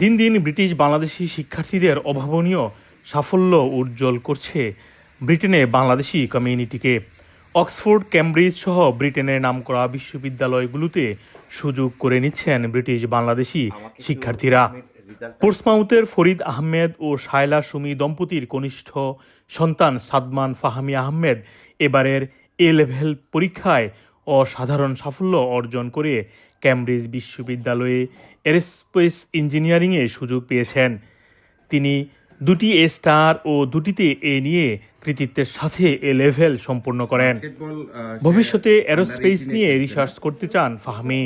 দিন দিন ব্রিটিশ বাংলাদেশি শিক্ষার্থীদের অভাবনীয় সাফল্য উজ্জ্বল করছে ব্রিটেনে বাংলাদেশি কমিউনিটিকে। অক্সফোর্ড ক্যামব্রিজ সহ ব্রিটেনের নামকরা বিশ্ববিদ্যালয়গুলোতে সুযোগ করে নিচ্ছেন ব্রিটিশ বাংলাদেশি শিক্ষার্থীরা। পোর্সমাউথের ফরিদ আহমেদ ও শায়লা সুমি দম্পতির কনিষ্ঠ সন্তান সাদমান ফাহামি আহমেদ এবারের এ লেভেল পরীক্ষায় অসাধারণ সাফল্য অর্জন করে ক্যামব্রিজ বিশ্ববিদ্যালয়ে এরোস্পেস ইঞ্জিনিয়ারিংয়ে সুযোগ পেয়েছেন তিনি দুটি এ স্টার ও দুটিতে এ নিয়ে কৃতিত্বের সাথে এ লেভেল সম্পূর্ণ করেন ভবিষ্যতে এরোস্পেস নিয়ে রিসার্চ করতে চান ফাহমি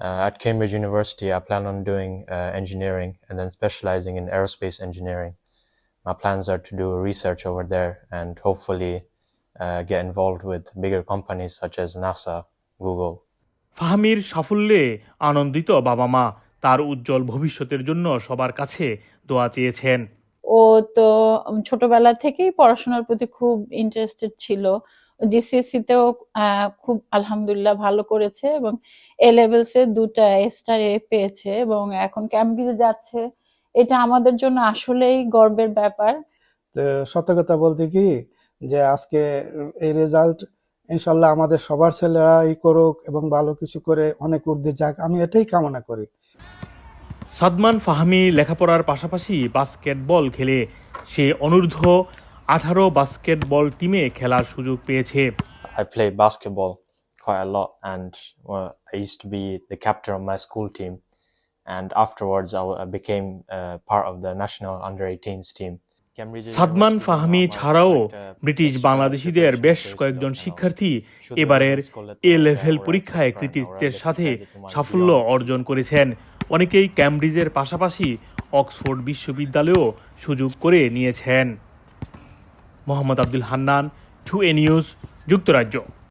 Uh, at Cambridge University, I plan on doing uh, engineering and then specializing in aerospace engineering. My plans are to do research over there and hopefully uh, get involved with bigger companies such as NASA, Google. ফাহমির সাফল্যে আনন্দিত বাবা মা তার উজ্জ্বল ভবিষ্যতের জন্য সবার কাছে দোয়া চেয়েছেন। ও তো ছোটবেলা থেকেই পড়াশোনার প্রতি খুব ইন্টারেস্টেড ছিল। জিসিএসসি তেও আহ, খুব আলহামদুলিল্লাহ ভালো করেছে এবং এ লেভেলসে দুটা স্টার এ পেয়েছে এবং এখন ক্যামব্রিজে যাচ্ছে। এটা আমাদের জন্য আসলেই গর্বের ব্যাপার। তো সত্য কথা বলতে কি যে আজকে এই রেজাল্ট ইনশাল্লাহ আমাদের সবার ছেলেরাই করুক এবং ভালো কিছু করে অনেক ঊর্ধ্বে যাক। আমি এটাই কামনা করি। সাদমান ফাহমি লেখাপড়ার পাশাপাশি বাস্কেটবল খেলে সে অনূর্ধ্ব আঠারো বাস্কেটবল টিমে খেলার সুযোগ পেয়েছে। I play basketball quite a lot and well, I used to be the captain of my school team and afterwards I became uh, part of the national Sadman Fahmi ছাড়াও British বাংলাদেশিদের বেশ কয়েকজন শিক্ষার্থী এবারের এ লেভেল পরীক্ষায় কৃতিত্বের সাথে সাফল্য অর্জন করেছেন। অনেকেই ক্যামব্রিজের পাশাপাশি অক্সফোর্ড বিশ্ববিদ্যালয়েও সুযোগ করে নিয়েছেন। Mohammad Abdul Hannan to A news যুক্তরাজ্য।